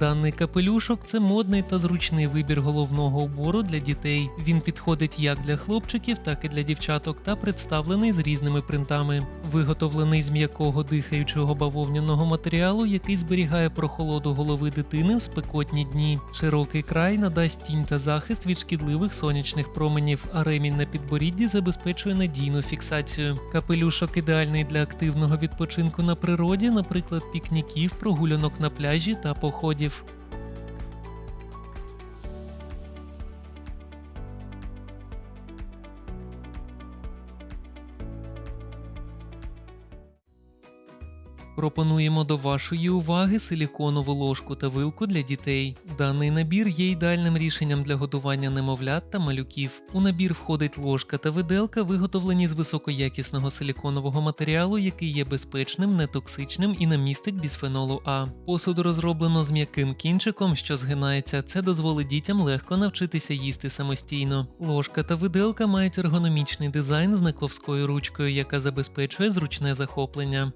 Даний капелюшок це модний та зручний вибір головного убору для дітей. Він підходить як для хлопчиків, так і для дівчаток та представлений з різними принтами. Виготовлений з м'якого дихаючого бавовняного матеріалу, який зберігає прохолоду голови дитини в спекотні дні. Широкий край надасть тінь та захист від шкідливих сонячних променів, а ремінь на підборідді забезпечує надійну фіксацію. Капелюшок ідеальний для активного відпочинку на природі, наприклад, пікніків, прогулянок на пляжі та походів оглядів Пропонуємо до вашої уваги силіконову ложку та вилку для дітей. Даний набір є ідеальним рішенням для годування немовлят та малюків. У набір входить ложка та виделка, виготовлені з високоякісного силіконового матеріалу, який є безпечним, нетоксичним і не містить бісфенолу А. Посуд розроблено з м'яким кінчиком, що згинається. Це дозволить дітям легко навчитися їсти самостійно. Ложка та виделка мають ергономічний дизайн з наковською ручкою, яка забезпечує зручне захоплення.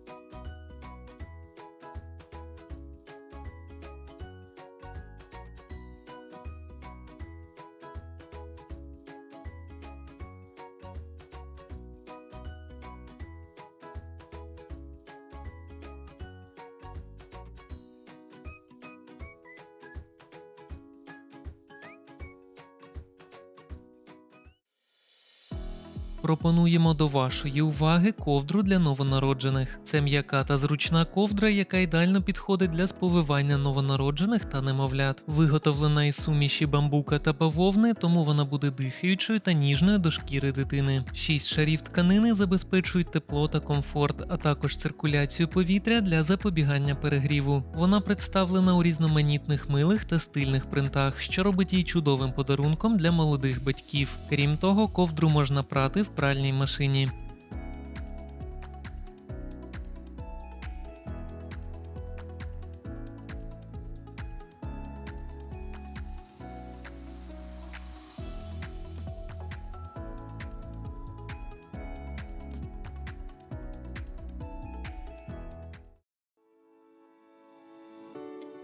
Пропонуємо до вашої уваги ковдру для новонароджених. Це м'яка та зручна ковдра, яка ідеально підходить для сповивання новонароджених та немовлят. Виготовлена із суміші бамбука та бавовни, тому вона буде дихаючою та ніжною до шкіри дитини. Шість шарів тканини забезпечують тепло та комфорт, а також циркуляцію повітря для запобігання перегріву. Вона представлена у різноманітних милих та стильних принтах, що робить її чудовим подарунком для молодих батьків. Крім того, ковдру можна прати в пральній машині.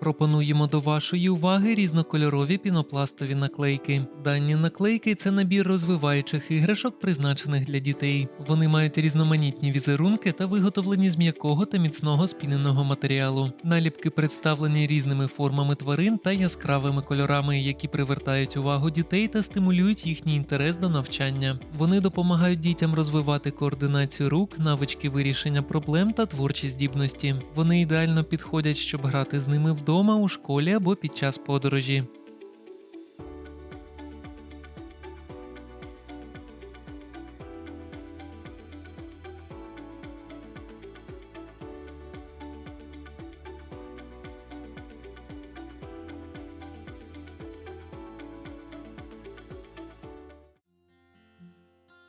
Пропонуємо до вашої уваги різнокольорові пінопластові наклейки. Дані наклейки це набір розвиваючих іграшок, призначених для дітей. Вони мають різноманітні візерунки та виготовлені з м'якого та міцного спіненого матеріалу. Наліпки представлені різними формами тварин та яскравими кольорами, які привертають увагу дітей та стимулюють їхній інтерес до навчання. Вони допомагають дітям розвивати координацію рук, навички вирішення проблем та творчі здібності. Вони ідеально підходять, щоб грати з ними вдома, у школі або під час подорожі.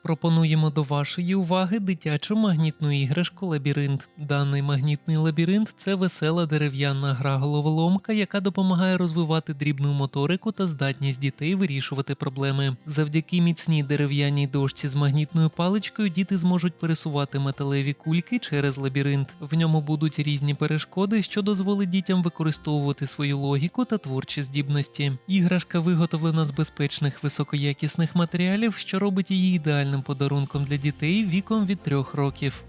Пропонуємо до вашої уваги дитячу магнітну іграшку Лабіринт. Даний магнітний лабіринт це весела дерев'яна гра головоломка, яка допомагає розвивати дрібну моторику та здатність дітей вирішувати проблеми. Завдяки міцній дерев'яній дошці з магнітною паличкою діти зможуть пересувати металеві кульки через лабіринт. В ньому будуть різні перешкоди, що дозволить дітям використовувати свою логіку та творчі здібності. Іграшка виготовлена з безпечних високоякісних матеріалів, що робить її подарунком для дітей віком від 3 років.